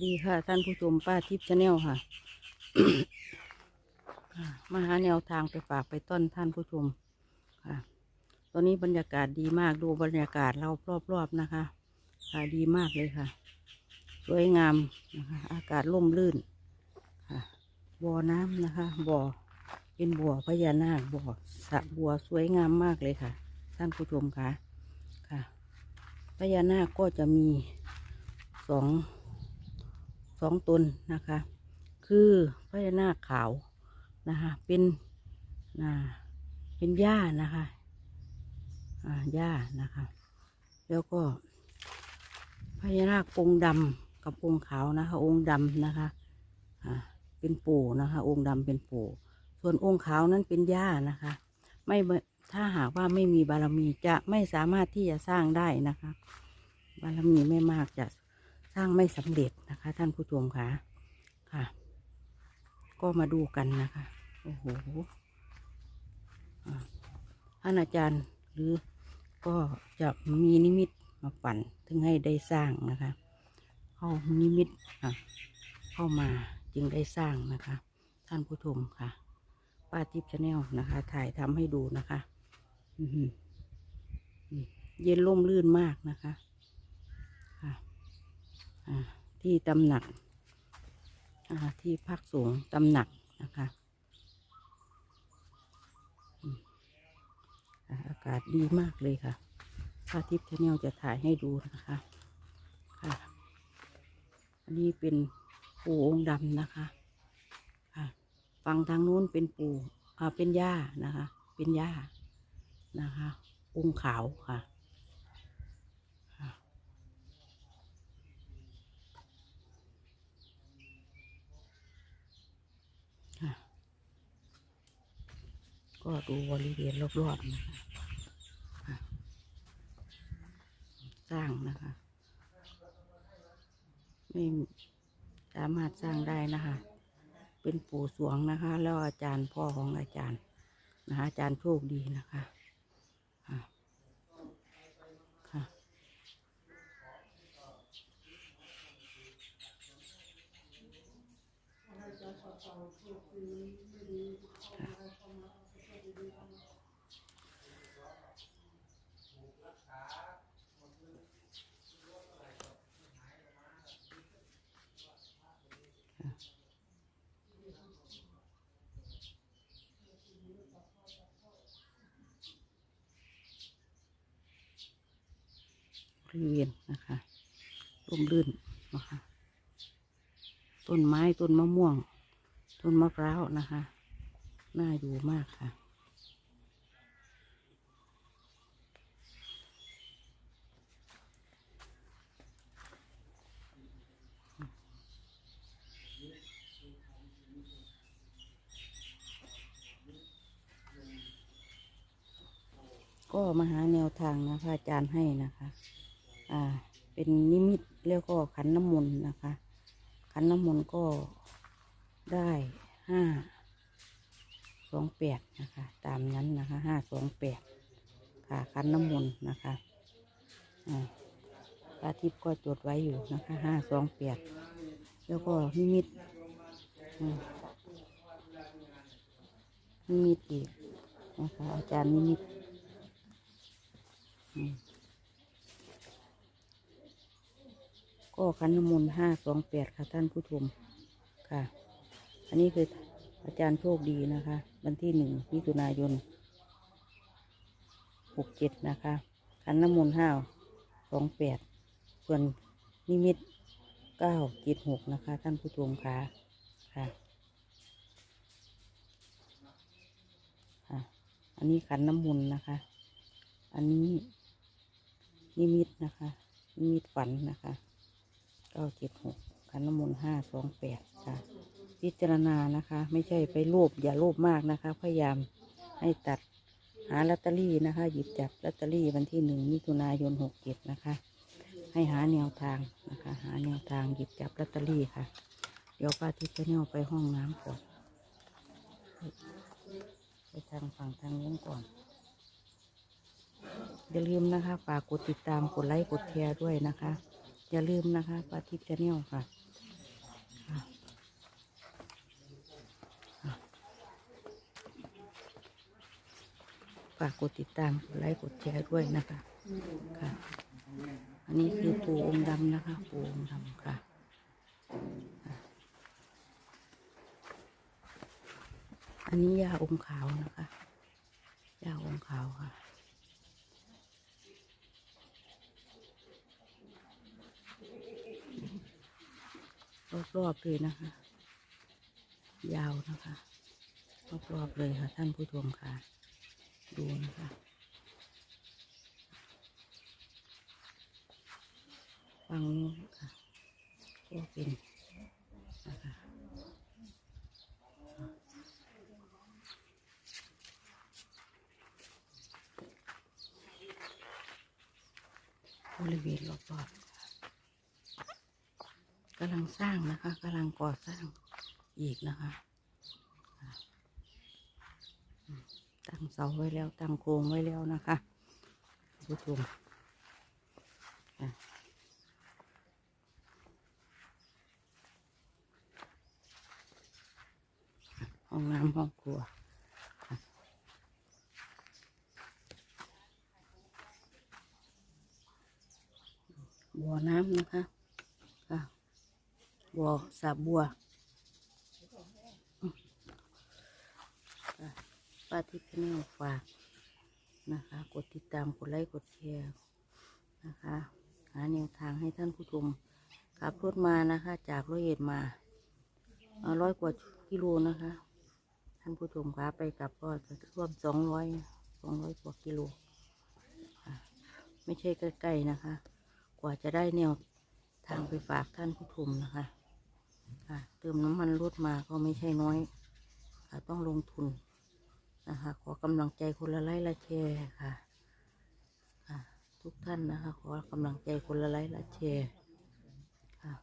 ดีค่ะ ท่านผู้ชมป้าทิพย์ชาแนลค่ะ มาหาแนวทางไปฝากไปต้อนท่านผู้ชมค่ะ ตอนนี้บรรยากาศดีมากดูบรรยากาศเรารอบๆนะคะ ค่ะดีมากเลยค่ะ สวยงามนะคะ อากาศร่มรื่นค่ะบ่อน้ำนะคะ บ่อเป็นบ่อพญานาคบ่อสระบัวสวยงามมากเลยค่ะ ท่านผู้ชมค่ะค่ะพญานาคก็จะมีสอง สองตนนะคะ คือพญานาคขาวนะคะ เป็นอ่าเป็นหญ้านะคะอ่าหญ้านะคะ แล้วก็พญานาคองค์ดำกับองค์ขาวนะคะ องค์ดำนะคะอ่าเป็นปู่นะคะ องค์ดำเป็นปู่ส่วนองค์ขาวนั้นเป็นหญ้านะคะ ไม่ถ้าหากว่าไม่มีบารมีจะไม่สามารถที่จะสร้างได้นะคะ บารมีไม่มากจะ สร้างไม่สำเร็จนะคะ ท่านผู้ชมค่ะค่ะ ก็มาดูกันนะคะโอ้โหท่านอาจารย์หรือก็จะมีนิมิตมาปั่นถึงให้ได้สร้างนะคะ เข้านิมิตเข้ามาจึงได้สร้างนะคะ ท่านผู้ชมค่ะป้าทิพย์ชาแนลนะคะ ถ่ายทำให้ดูนะคะอืเย็นร่มรื่นมากนะคะ ที่ตำหนักที่พักสูงตำหนักนะคะอากาศดีมากเลยค่ะพระอาทิตย์ชาแนลจะถ่ายให้ดูนะคะค่ะ อันนี้เป็นปู่องค์ดำนะคะค่ะฝั่งทางนู้นเป็นปู่อ่าเป็นย่านะคะ เป็นย่านะคะองค์ขาวค่ะ ก็ดูบริเวณรอบๆนะคะสร้างนะคะไม่สามารถสร้างได้นะคะ เป็นปู่สวงนะคะ แล้วอาจารย์พ่อของอาจารย์นะคะอาจารย์โชคดีนะคะค่ะ ริเวณนะคะร่มรื่นนะคะต้นไม้ต้นมะม่วง ต้นมะพร้าวนะคะ น่าอยู่มากค่ะ ก็มาหาแนวทางนะพระอาจารย์ให้นะคะ อ่า เป็นนิมิตแล้วก็ขันน้ำมนต์นะคะ ขันน้ำมนต์ก็ได้ห้าสองแปดนะคะ ตามนั้นนะคะห้าสองแปดค่ะขันน้ำมนต์นะคะอ่าป้าทิพย์ก็จดไว้อยู่นะคะห้าสองแปดแล้วก็นิมิตนิมิตอีกนะคะอาจารย์นิมิต ก็ขันน้ำมนต์ห้าสองแปดค่ะท่านผู้ชมค่ะ อันนี้คืออาจารย์โชคดีนะคะ วันที่หนึ่งมิถุนายนหกเจ็ดนะคะขันน้ำมนต์ห้าสองแปดส่วนนิมิตเก้าเจ็ดหกนะคะ ท่านผู้ชมค่ะค่ะค่ะ อันนี้ขันน้ำมนต์นะคะ อันนี้ นิมิตนะคะนิมิตฝันนะคะเก้าเจ็ดหกขันน้ำมนต์ห้าสองแปดค่ะ พิจารณานะคะ ไม่ใช่ไปโลภอย่าโลภมากนะคะ พยายามให้ตัดหาลอตเตอรี่นะคะ หยิบจับลอตเตอรี่วันที่หนึ่งมิถุนายนหกเจ็ดนะคะ ให้หาแนวทางนะคะ หาแนวทางหยิบจับลอตเตอรี่ค่ะ เดี๋ยวป้าทิพย์จะเนี่ยไปห้องน้ำก่อนไปทางฝั่งทางนู้นก่อน อย่าลืมนะคะฝากกดติดตามกดไลค์กดแชร์ด้วยนะคะ อย่าลืมนะคะปาทิพย์ชาแนลค่ะฝากกดติดตามกดไลค์กดแชร์ด้วยนะคะค่ะ อันนี้คือปูองดำนะคะ ปูองดำค่ะอันนี้ยาองขาวนะคะ ยาองขาวค่ะ รอบๆเลยนะคะ ยาวนะคะ รอบๆเลยค่ะ ท่านผู้ชมค่ะ ดูนะคะฟังนู้นค่ะก็เป็นนะคะบริเวณรอบๆ กำลังสร้างนะคะกำลังก่อสร้างอีกนะคะตั้งเสาไว้แล้วตั้งโครงไว้แล้วนะคะผู้ชมห้องน้ำห้องครัวค่ะบัวน้ำนะคะ บัวสาบัวอืมค่ะป้าทิพย์แนลฝากนะคะ กดติดตามกดไลค์กดแชร์นะคะ หาแนวทางให้ท่านผู้ชมขับรถมานะคะ จากร้อยเอ็ดมาร้อยกว่ากิโลนะคะ ท่านผู้ชมคะไปกลับก็จะรวมสองร้อยสองร้อยกว่ากิโลไม่ใช่ใกล้ๆนะคะ กว่าจะได้แนวทางไปฝากท่านผู้ชมนะคะ เติมน้ำมันรถมาก็ไม่ใช่น้อยค่ะต้องลงทุนนะคะ ขอกำลังใจคนละไลค์ละแชร์ค่ะ ทุกท่านนะคะ ขอกำลังใจคนละไลค์ละแชร์ค่ะ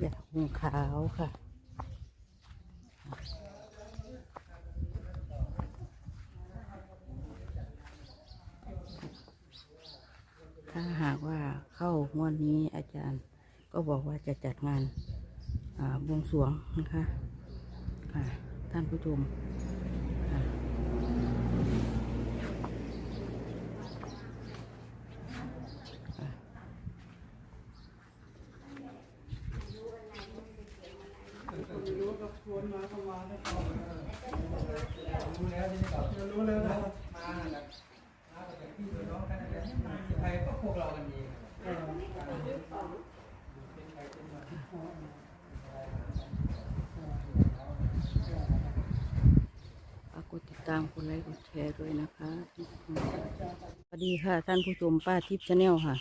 อยาหุงขาวค่ะถ้าหากว่าเข้างวดนี้อาจารย์ก็บอกว่าจะจัดงานบวงสรวงนะคะค่ะท่านผู้ชมค่ะค่ะ รู้แล้วที่นี่ก็รู้แล้วนะมาแบบมาแบบพี่น้องกันอะไรใครก็พวกเรากันเอง ฝากกดติดตามกดไลค์กดแชร์ด้วยนะคะส วัสดีค่ะ ท่านผู้ชมป้าทิพย์ชาแนลค่ะ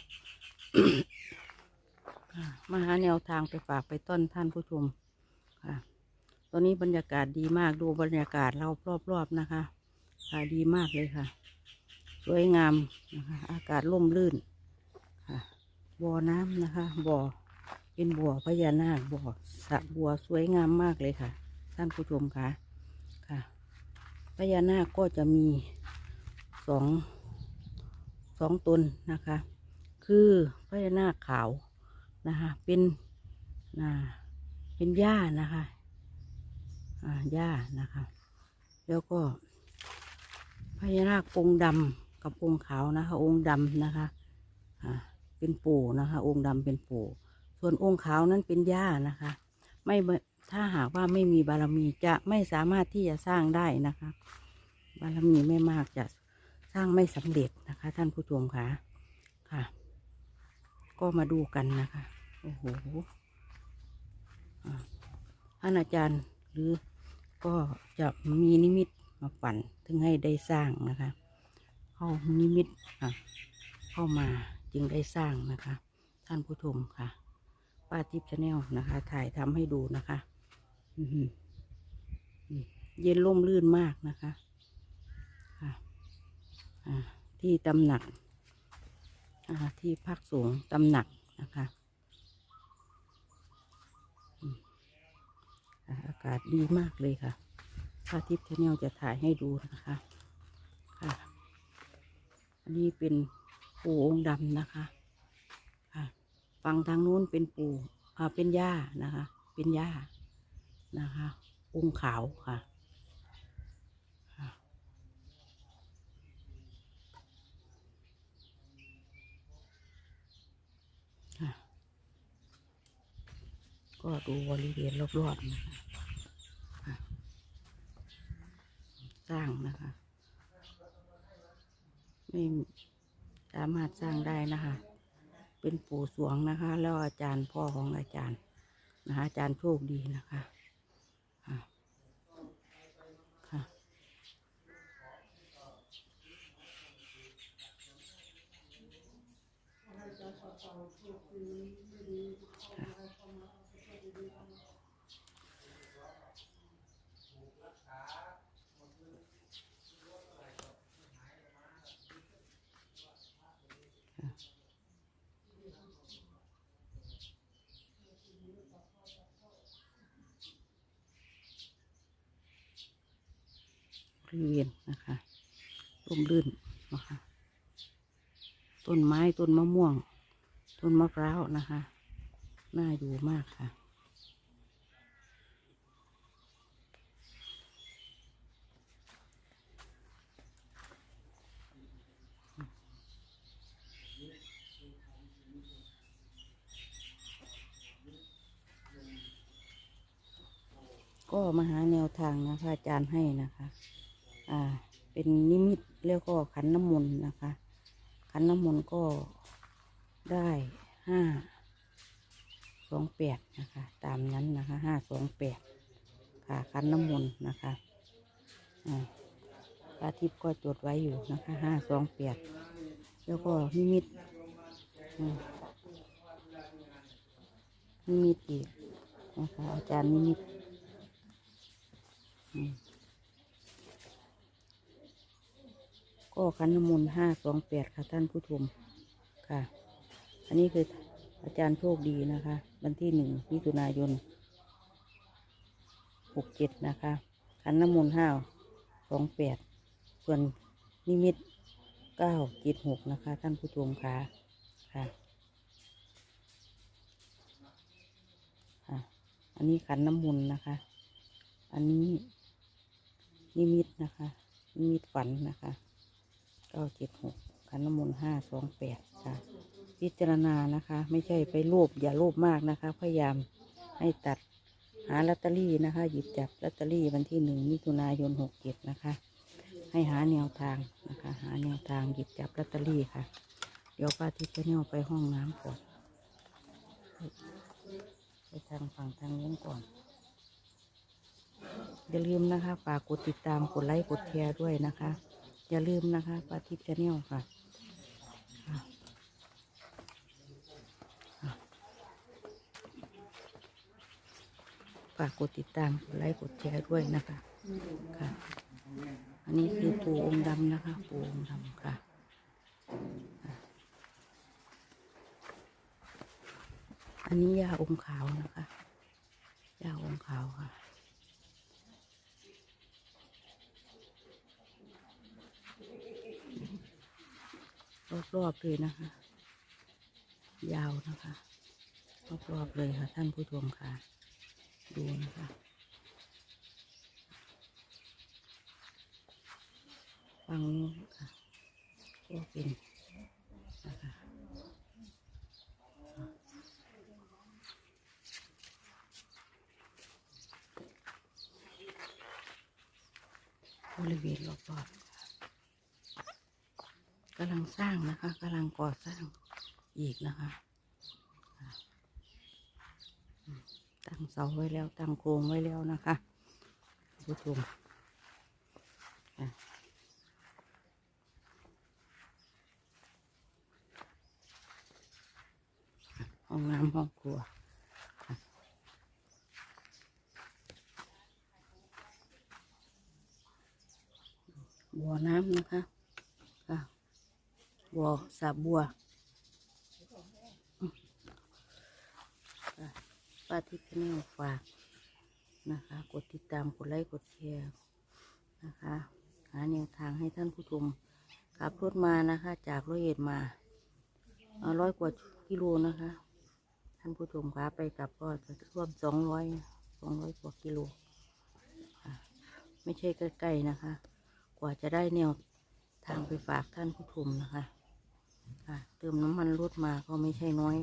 มาหาแนวทางไปฝากไปต้อนท่านผู้ชมค่ะ ตอนนี้บรรยากาศดีมากดูบรรยากาศเรารอบๆนะคะค่ะดีมากเลยค่ะ สวยงามนะคะ อากาศร่มรื่นค่ะบ่อน้ำนะคะ บ่อเป็นบัวพญานาคบัวสระบัวสวยงามมากเลยค่ะ ท่านผู้ชมค่ะค่ะพญานาคก็จะมีสอง สองตนนะคะ คือพญานาคขาวนะคะ เป็นนะเป็นหญ้านะคะอ่าหญ้านะคะ แล้วก็พญานาคองค์ดำกับองค์ขาวนะคะ องค์ดำนะคะอ่าเป็นปู่นะคะ องค์ดำเป็นปู่ส่วนองค์ขาวนั้นเป็นหญ้านะคะ ไม่ถ้าหากว่าไม่มีบารมีจะไม่สามารถที่จะสร้างได้นะคะ บารมีไม่มากจะ ร้างไม่สำเร็จนะคะ ท่านผู้ชมค่ะค่ะ ก็มาดูกันนะคะโอ้โหท่านอาจารย์หรือก็จะมีนิมิตมาปั่นถึงให้ได้สร้างนะคะ เข้านิมิตอะเข้ามาจึงได้สร้างนะคะ ท่านผู้ชมค่ะป้าทิพย์ชาแนลนะคะ ถ่ายทำให้ดูนะคะอืเย็นร่มรื่นมากนะคะ ที่ตำหนักที่พักสูงตำหนักนะคะอากาศดีมากเลยค่ะพระทิพย์ชาแนลจะถ่ายให้ดูนะคะค่ะ อันนี้เป็นปู่องค์ดำนะคะค่ะฝั่งทางนู้นเป็นปู่อ่าเป็นย่านะคะ เป็นย่านะคะ องค์ขาวค่ะค่ะ ก็ดูบริเวณรอบๆนะคะสร้างนะคะไม่สามารถสร้างได้นะคะ เป็นปู่สวงนะคะ แล้วอาจารย์พ่อของอาจารย์นะคะอาจารย์โชคดีนะคะค่ะค่ะ บริเวณนะคะร่มรื่นนะคะ ต้นไม้ต้นมะม่วง ต้นมะพร้าวนะคะ น่าอยู่มากค่ะ ก็มาหาแนวทางนะคะอาจารย์ให้นะคะ อ่า เป็นนิมิตแล้วก็ขันน้ำมนต์นะคะ ขันน้ำมนต์ก็ได้ห้าสองแปดนะคะ ตามนั้นนะคะห้าสองแปดค่ะขันน้ำมนต์นะคะอ่าพระทิพย์ก็จดไว้อยู่นะคะห้าสองแปดแล้วก็นิมิตนิมิตอีกนะคะอาจารย์นิมิต ก็ขันน้ำมนต์ห้าสองแปดค่ะท่านผู้ชมค่ะ อันนี้คืออาจารย์โชคดีนะคะ วันที่หนึ่งมิถุนายนหกเจ็ดนะคะขันน้ำมนต์ห้าสองแปดส่วนนิมิตเก้าเจ็ดหกนะคะ ท่านผู้ชมค่ะค่ะค่ะอันนี้ขันน้ำมนต์นะคะ อันนี้ นิมิตนะคะนิมิตฝันนะคะเก้าเจ็ดหกขันน้ำมนต์ห้าสองแปดค่ะ พิจารณานะคะ ไม่ใช่ไปโลภอย่าโลภมากนะคะ พยายามให้ตัดหาลอตเตอรี่นะคะ หยิบจับลอตเตอรี่วันที่หนึ่งมิถุนายนหกเจ็ดนะคะ ให้หาแนวทางนะคะ หาแนวทางหยิบจับลอตเตอรี่ค่ะ เดี๋ยวป้าทิพย์จะเนี่ยไปห้องน้ำก่อนไปทางฝั่งทางนู้นก่อน อย่าลืมนะคะฝากกดติดตามกดไลค์กดแชร์ด้วยนะคะ อย่าลืมนะคะปาทิพย์ชาแนลค่ะค่ะค่ะฝากกดติดตามกดไลค์กดแชร์ด้วยนะคะค่ะ อันนี้คือปูองค์ดำนะคะ ปูองค์ดำค่ะค่ะอันนี้ยาองค์ขาวนะคะยาองค์ขาวค่ะ รอบๆเลยนะคะ ยาวนะคะรอบๆเลยค่ะ ท่านผู้ชมค่ะ ดูนะคะฟังนู้นค่ะก็เป็นนะคะบริเวณรอบๆ กำลังสร้างนะคะกำลังก่อสร้างอีกนะคะตั้งเสาไว้แล้วตั้งโครงไว้แล้วนะคะผู้ชมห้องน้ำห้องครัวค่ะบัวน้ำนะคะ บัวสระบัวป้าทิพย์แนลฝากนะคะ กดติดตามกดไลค์กดแชร์นะคะ หาแนวทางให้ท่านผู้ชมขับรถมานะคะ จากร้อยเอ็ดมาร้อยกว่ากิโลนะคะ ท่านผู้ชมคะไปกลับก็จะร่วมสองร้อยสองร้อยกว่ากิโลไม่ใช่ใกล้ๆนะคะ กว่าจะได้แนวทางไปฝากท่านผู้ชมนะคะ ค่ะเติมน้ำมันรถมาก็ไม่ใช่น้อย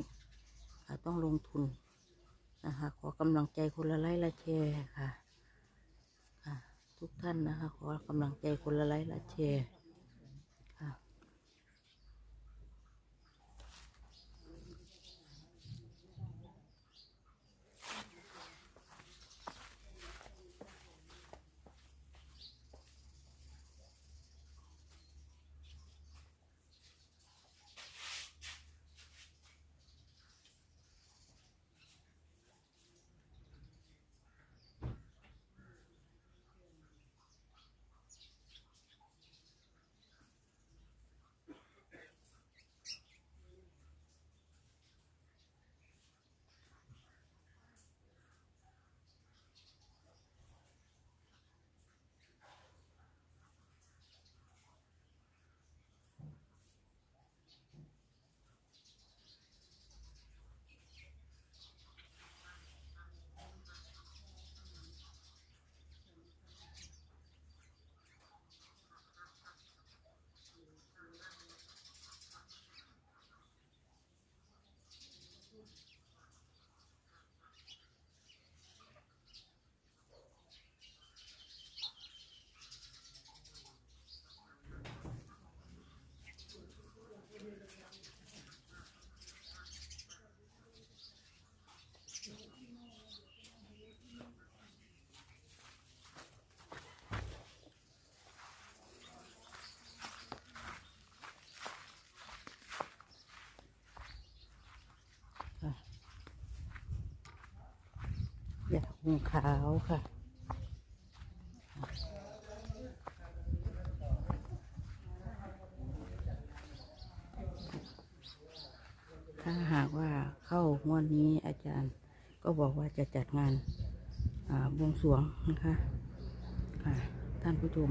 ค่ะต้องลงทุนนะคะ ขอกำลังใจคนละไลค์ละแชร์ค่ะ ค่ะ ทุกท่านนะคะ ขอกำลังใจคนละไลค์ละแชร์ ยาหุงขาวค่ะถ้าหากว่าเข้างวดนี้อาจารย์ก็บอกว่าจะจัดงานบวงสรวงนะคะค่ะท่านผู้ชม